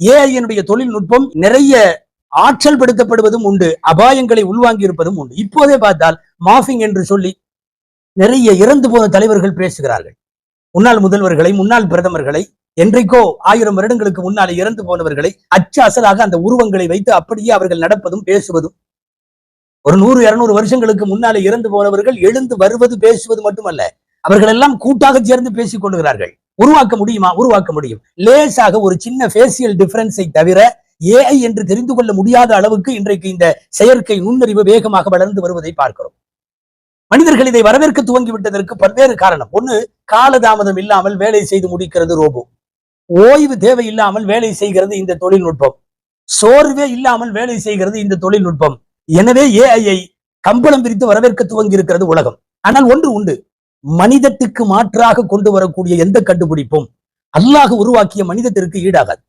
ஏஐனுடைய தொழில்நுட்பம் நிறைய ஆற்றல் படுத்தப்படுவதும் உண்டு அபாயங்களை உள்வாங்கி இருப்பதும் உண்டு. இப்போதே பார்த்தால் மாஃபிங் என்று சொல்லி நிறைய இறந்து போன தலைவர்கள் பேசுகிறார்கள். முன்னாள் முதல்வர்களை முன்னாள் பிரதமர்களை என்றைக்கோ ஆயிரம் வருடங்களுக்கு முன்னால் இறந்து போனவர்களை அச்சு அசலாக அந்த உருவங்களை வைத்து அப்படியே அவர்கள் நடப்பதும் பேசுவதும். ஒரு நூறு இருநூறு வருஷங்களுக்கு முன்னாலே இறந்து போனவர்கள் எழுந்து வருவது பேசுவது மட்டுமல்ல அவர்கள் எல்லாம் கூட்டாக சேர்ந்து பேசிக் கொள்கிறார்கள். உருவாக்க முடியுமா? உருவாக்க முடியும். லேசாக ஒரு சின்ன ஃபேசியல் டிஃபரன்ஸை தவிர ஏஐ என்று தெரிந்து கொள்ள முடியாத அளவுக்கு இன்றைக்கு இந்த செயற்கை நுண்ணறிவு வேகமாக வளர்ந்து வருவதை பார்க்கிறோம். மனிதர்கள் இதை வரவேற்க துவங்கி விட்டதற்கு பல்வேறு காரணம். ஒண்ணு காலதாமதம் இல்லாமல் வேலை செய்து முடிக்கிறது ரோபோ. ஓய்வு தேவை இல்லாமல் வேலை செய்கிறது இந்த தொழில்நுட்பம். சோர்வே இல்லாமல் வேலை செய்கிறது இந்த தொழில்நுட்பம். எனவே ஏஐயை கம்பளம் பிரித்து வரவேற்க துவங்கி இருக்கிறது உலகம். ஆனால் ஒன்று உண்டு. மனிதத்துக்கு மாற்றாக கொண்டு வரக்கூடிய எந்த கண்டுபிடிப்பும் அல்லாஹ் உருவாக்கிய மனிதத்திற்கு ஈடாகாது.